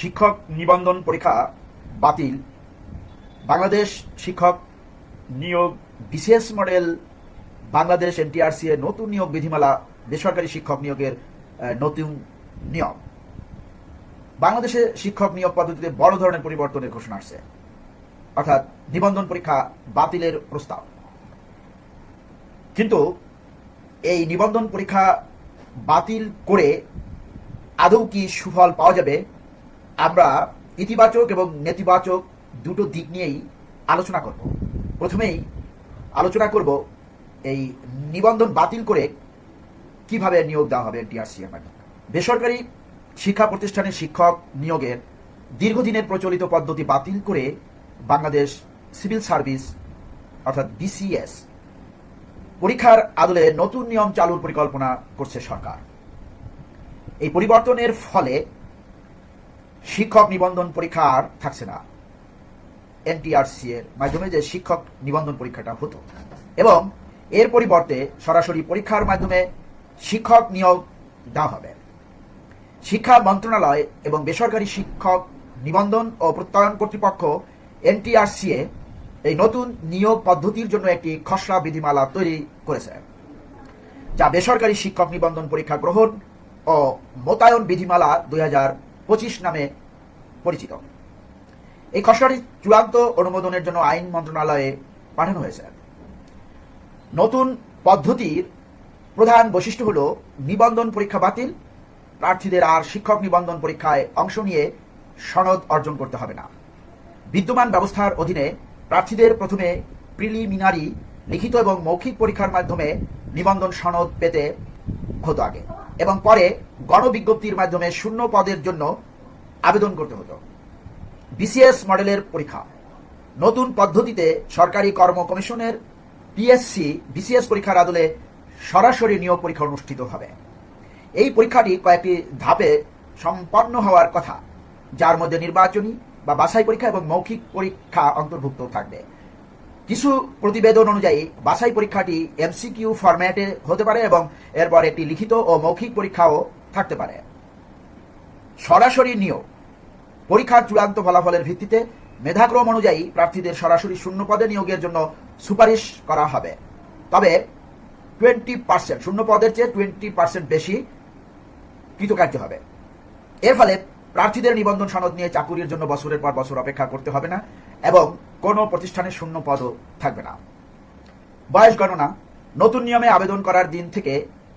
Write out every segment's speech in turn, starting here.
শিক্ষক নিবন্ধন পরীক্ষা বাতিল। বাংলাদেশ শিক্ষক নিয়োগ বিশেষ মডেল। বাংলাদেশ এনটিআরসি এর নতুন নিয়োগ বিধিমালা, বেসরকারি শিক্ষক নিয়োগের নতুন নিয়ম। বাংলাদেশে শিক্ষক নিয়োগ পদ্ধতিতে বড় ধরনের পরিবর্তনের ঘোষণা আসছে। অর্থাৎ নিবন্ধন পরীক্ষা বাতিলের প্রস্তাব। কিন্তু এই নিবন্ধন পরীক্ষা বাতিল করে আদৌ কি সুফল পাওয়া যাবে? আমরা ইতিবাচক এবং নেতিবাচক দুটো দিক নিয়েই আলোচনা করব। প্রথমেই আলোচনা করব এই নিবন্ধন বাতিল করে কীভাবে নিয়োগ দেওয়া হবে ডিআরসি এর মাধ্যমে। বেসরকারি শিক্ষা প্রতিষ্ঠানের শিক্ষক নিয়োগের দীর্ঘদিনের প্রচলিত পদ্ধতি বাতিল করে বাংলাদেশ সিভিল সার্ভিস, অর্থাৎ বিসিএস, পরীক্ষার আদলে নতুন নিয়ম চালুর পরিকল্পনা করছে সরকার। এই পরিবর্তনের ফলে শিক্ষক নিবন্ধন পরীক্ষা আর থাকছে না। এনটিআরসি এর মাধ্যমে যে শিক্ষক নিবন্ধন পরীক্ষাটা হতো। এবং এর পরিবর্তে সরাসরি পরীক্ষার মাধ্যমে শিক্ষক নিয়োগ দেওয়া হবে। শিক্ষা মন্ত্রণালয় এবং বেসরকারি শিক্ষক নিবন্ধন ও প্রত্যয়ন কর্তৃপক্ষ এনটিআরসিএ এই নতুন নিয়োগ পদ্ধতির জন্য একটি খসড়া বিধিমালা তৈরি করেছে, যা বেসরকারি শিক্ষক নিবন্ধন পরীক্ষা গ্রহণ ও মোতায়েন বিধিমালা দুই হাজার নামে পরিচিত। এই খসড়াটি চূড়ান্ত অনুমোদনের জন্য আইন মন্ত্রণালয়ে পাঠানো হয়েছে। নতুন পদ্ধতির প্রধান বৈশিষ্ট্য হল নিবন্ধন পরীক্ষা বাতিল, প্রার্থীদের আর শিক্ষক নিবন্ধন পরীক্ষায় অংশ নিয়ে সনদ অর্জন করতে হবে না। বিদ্যমান ব্যবস্থার অধীনে প্রার্থীদের প্রথমে প্রিলিমিনারি, লিখিত এবং মৌখিক পরীক্ষার মাধ্যমে নিবন্ধন সনদ পেতে হতো আগে এবং পরে গণবিজ্ঞপ্তির মাধ্যমে শূন্য পদের জন্য আবেদন করতে হতো। বিসিএস মডেলের পরীক্ষা। নতুন পদ্ধতিতে সরকারি কর্ম কমিশনের পিএসসি বিসিএস পরীক্ষার আদলে সরাসরি নিয়োগ পরীক্ষা অনুষ্ঠিত হবে। এই পরীক্ষাটি কয়েকটি ধাপে সম্পন্ন হওয়ার কথা, যার মধ্যে নির্বাচনী বা বাছাই পরীক্ষা এবং মৌখিক পরীক্ষা অন্তর্ভুক্ত থাকবে। কিছু প্রতিবেদন অনুযায়ী, বাছাই পরীক্ষাটি এমসিকিউ ফরম্যাটে হতে পারে এবং এরপর একটি লিখিত ও মৌখিক পরীক্ষাও থাকতে পারে। সরাসরি নিয়োগ। পরীক্ষার চূড়ান্ত ফলাফলের ভিত্তিতে মেধাক্রম অনুযায়ী প্রার্থীদের সরাসরি শূন্য পদে নিয়োগের জন্য সুপারিশ করা হবে। তবে টোয়েন্টি পার্সেন্ট শূন্য পদের চেয়ে টোয়েন্টি পার্সেন্ট বেশি কৃতকার্য হবে। এর ফলে প্রার্থীদের নিবন্ধন সনদ নিয়ে চাকুরির জন্য বছরের পর বছর অপেক্ষা করতে হবে না এবং কোনো প্রতিষ্ঠানের শূন্য পদও থাকবে না। বয়স গণনা, নতুন নিয়মে আবেদন করার দিন থেকে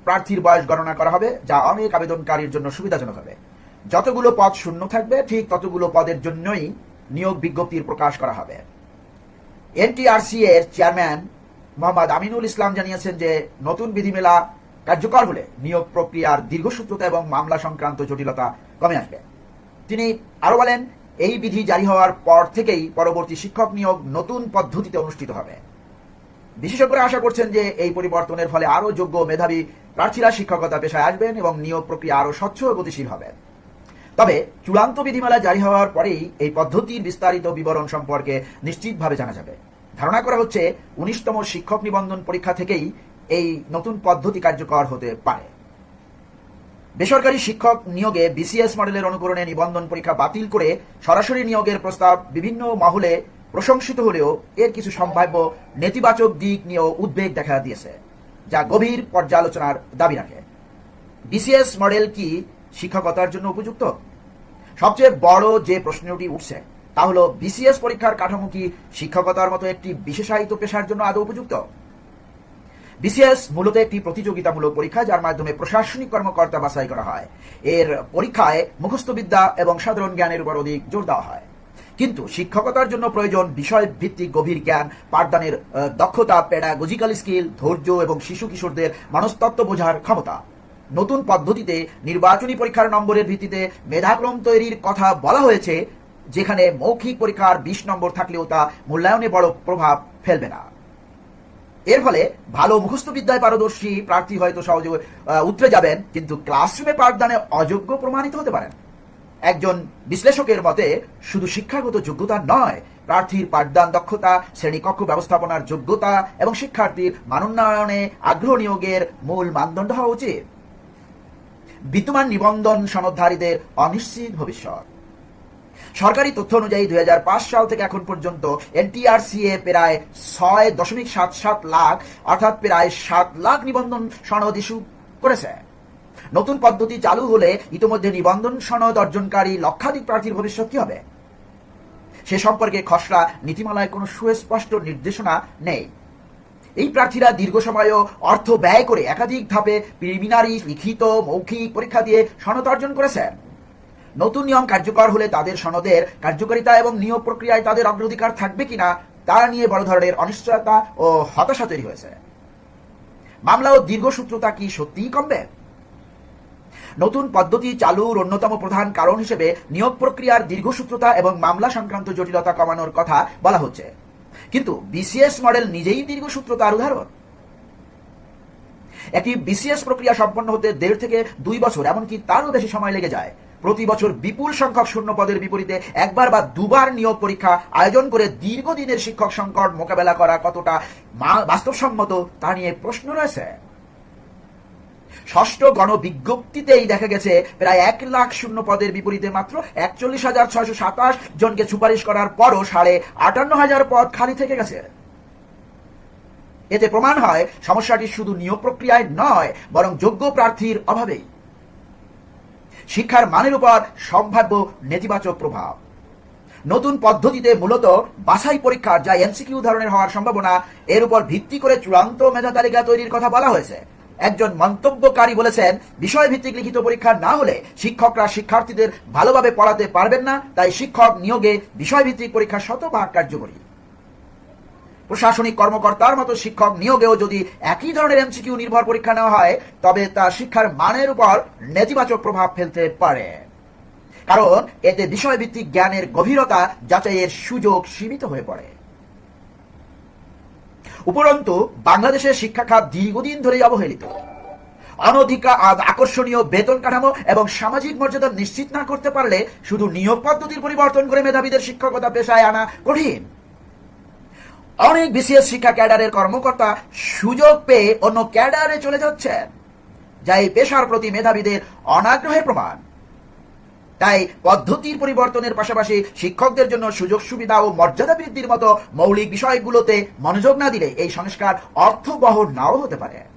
প্রার্থীর বয়স গণনা করা হবে, যা অনেক আবেদনকারীর জন্য সুবিধাজনক হবে। যতগুলো পদ শূন্য থাকবে, ঠিক ততগুলো পদের জন্যই নিয়োগ বিজ্ঞপ্তির প্রকাশ করা হবে। এনটিআরসি এর চেয়ারম্যান মোহাম্মদ আমিনুল ইসলাম জানিয়েছেন যে, নতুন বিধিমেলা কার্যকর হলে নিয়োগ প্রক্রিয়ার দীর্ঘসূত্রতা এবং মামলা সংক্রান্ত জটিলতা কমে আসবে। তিনি আরও বলেন, এই বিধি জারি হওয়ার পর থেকেই পরবর্তী শিক্ষক নিয়োগ নতুন পদ্ধতিতে অনুষ্ঠিত হবে। বিশেষজ্ঞরা আশা করছেন যে, এই পরিবর্তনের ফলে আরও যোগ্য মেধাবী প্রার্থীরা শিক্ষকতা পেশায় আসবেন এবং নিয়োগ প্রক্রিয়া আরও স্বচ্ছ ও গতিশীল হবে। তবে চূড়ান্ত বিধিমালা জারি হওয়ার পরেই এই পদ্ধতির বিস্তারিত বিবরণ সম্পর্কে নিশ্চিতভাবে জানা যাবে। ধারণা করা হচ্ছে, উনিশতম শিক্ষক নিবন্ধন পরীক্ষা থেকেই এই নতুন পদ্ধতি কার্যকর হতে পারে। বেসরকারি শিক্ষক নিয়োগে বিসিএস মডেলের অনুকরণে নিবন্ধন পরীক্ষা বাতিল করে সরাসরি নিয়োগের প্রস্তাব বিভিন্ন মহলে প্রশংসিত হলেও এর কিছু সম্ভাব্য নেতিবাচক দিক নিয়েও উদ্বেগ দেখা দিয়েছে। যা গভীর পর্যালোচনার দাবি রাখে। বিসিএস মডেল কি শিক্ষকতার জন্য উপযুক্ত? সবচেয়ে বড় যে প্রশ্নটি উঠছে, তা হলো, বিসিএস পরীক্ষার কাঠামো কি শিক্ষকতার মতো একটি বিশেষায়িত পেশার জন্য আদৌ উপযুক্ত? বিসিএস মূলত একটি প্রতিযোগিতামূলক পরীক্ষা, যার মাধ্যমে প্রশাসনিক কর্মকর্তা বাছাই করা হয়। এর পরীক্ষায় মুখস্থ বিদ্যা এবং সাধারণ জ্ঞানের উপর অধিক জোর দেওয়া হয়। কিন্তু শিক্ষকতার জন্য প্রয়োজন বিষয় ভিত্তিক গভীর জ্ঞান, পাঠদানের দক্ষতা প্যাডাগজিক্যাল স্কিল, ধৈর্য এবং শিশু কিশোরদের মনস্তত্ত্ব বোঝার ক্ষমতা। নতুন পদ্ধতিতে নির্বাচনী পরীক্ষার নম্বরের ভিত্তিতে মেধাক্রম তৈরির কথা বলা হয়েছে, যেখানে মৌখিক পরীক্ষার বিশ নম্বর থাকলেও তা মূল্যায়নে বড় প্রভাব ফেলবে না। এর ফলে ভালো মুখস্থ বিদ্যায় পারদর্শী প্রার্থী হয়তো সহজে উতরে যাবেন, কিন্তু ক্লাসরুমে পাঠদানে অযোগ্য প্রমাণিত হতে পারেন। একজন বিশ্লেষকের মতে, শুধু শিক্ষাগত যোগ্যতা নয়, প্রার্থীর পাঠদান দক্ষতা, শ্রেণীকক্ষ ব্যবস্থাপনার যোগ্যতা এবং শিক্ষার্থীর মানোন্নয়নে আগ্রহ নিয়োগের মূল মানদণ্ড হওয়া উচিত। বিদ্যমান নিবন্ধন সনদধারীদের অনিশ্চিত ভবিষ্যৎ। সরকারি তথ্য অনুযায়ী দুই হাজার পাঁচ সাল থেকে এখন পর্যন্ত এনটিআরসিএ প্রায় ছয় দশমিক সাত সাত লাখ, অর্থাৎ প্রায় সাত লাখ নিবন্ধন সনদ ইস্যু করেছে। নতুন পদ্ধতি চালু হলে ইতিমধ্যে নিবন্ধন সনদ অর্জনকারী লক্ষাধিক প্রার্থীর ভবিষ্যৎ কি হবে? সে সম্পর্কে খসড়া নীতিমালায় কোনো সুস্পষ্ট নির্দেশনা নেই। এই প্রার্থীরা দীর্ঘ সময়ও অর্থ ব্যয় করে একাধিক ধাপে প্রিলিমিনারি, লিখিত, মৌখিক পরীক্ষা দিয়ে সনদ অর্জন করেছেন নতুন নিয়ম কার্যকর হলে তাদের সনদের কার্যকারিতা এবং নিয়োগ প্রক্রিয়ায় তাদের অগ্রাধিকার থাকবে কিনা, তা নিয়ে বড় ধরনের অনিশ্চয়তা ও হতাশা তৈরি হয়েছে। মামলা ও দীর্ঘসূত্রতা কি সত্যিই কমবে? নতুন পদ্ধতি চালুর অন্যতম প্রধান কারণ হিসেবে নিয়োগ প্রক্রিয়ার দীর্ঘসূত্রতা এবং মামলা সংক্রান্ত জটিলতা কমানোর কথা বলা হচ্ছে। কিন্তু বিসিএস মডেল নিজেই দীর্ঘসূত্রতার উদাহরণ? একটি বিসিএস প্রক্রিয়া সম্পন্ন হতে দেড় থেকে দুই বছর, এমনকি তারও বেশি সময় লেগে যায়। প্রতি বছর বিপুল সংখ্যক শূন্য পদের বিপরীতে একবার বা দুবার নিয়োগ পরীক্ষা আয়োজন করে দীর্ঘদিনের শিক্ষক সংকট মোকাবেলা করা কতটা বাস্তবসম্মত তা নিয়ে প্রশ্ন রয়েছে। ষষ্ঠ গণবিজ্ঞপ্তিতেই দেখা গেছে, প্রায় এক লাখ শূন্য পদের বিপরীতে মাত্র একচল্লিশ হাজার ছয়শো সাতাশ জনকে সুপারিশ করার পরও সাড়ে আটান্ন হাজার পদ খালি থেকে গেছে। এতে প্রমাণ হয়, সমস্যাটি শুধু নিয়োগ প্রক্রিয়ায় নয়, বরং যোগ্য প্রার্থীর অভাবেই। শিক্ষার মানের উপর সম্ভাব্য নেতিবাচক প্রভাব। নতুন পদ্ধতিতে মূলত বাছাই পরীক্ষার যা এমসিকিউ ধরনের হওয়ার সম্ভাবনা, এর উপর ভিত্তি করে চূড়ান্ত মেধা তালিকা তৈরির কথা বলা হয়েছে। একজন মন্তব্যকারী বলেছেন বিষয় ভিত্তিক লিখিত পরীক্ষা না হলে শিক্ষকরা শিক্ষার্থীদের ভালোভাবে পড়াতে পারবেন না, তাই শিক্ষক নিয়োগে বিষয় ভিত্তিক পরীক্ষা শতভাগ কার্যকরী। প্রশাসনিক কর্মকর্তার মতো শিক্ষক নিয়োগেও যদি একই ধরনের এমসিকিউ নির্ভর পরীক্ষা নেওয়া হয়, তবে তা শিক্ষার মানের উপর নেতিবাচক প্রভাব ফেলতে পারে। কারণ, এতে বিষয়ভিত্তিক জ্ঞানের গভীরতা যাচাইয়ের সুযোগ সীমিত হয়ে পড়ে। উপরন্তু বাংলাদেশের শিক্ষা খাত দীর্ঘদিন ধরেই অবহেলিত। অনধিকা আকর্ষণীয় বেতন কাঠামো এবং সামাজিক মর্যাদা নিশ্চিত না করতে পারলে শুধু নিয়োগ পদ্ধতির পরিবর্তন করে মেধাবীদের শিক্ষকতা পেশায় আনা কঠিন। অনেক বিসিএস শিক্ষা ক্যাডারের কর্মকর্তা সুযোগ পেয়ে অন্য ক্যাডারে চলে যাচ্ছেন যা এই পেশার প্রতি মেধাবীদের অনাগ্রহের প্রমাণ। তাই পদ্ধতির পরিবর্তনের পাশাপাশি শিক্ষকদের জন্য সুযোগ, সুবিধা ও মর্যাদা বৃদ্ধির মতো মৌলিক বিষয়গুলোতে মনোযোগ না দিলে এই সংস্কার অর্থবহ নাও হতে পারে।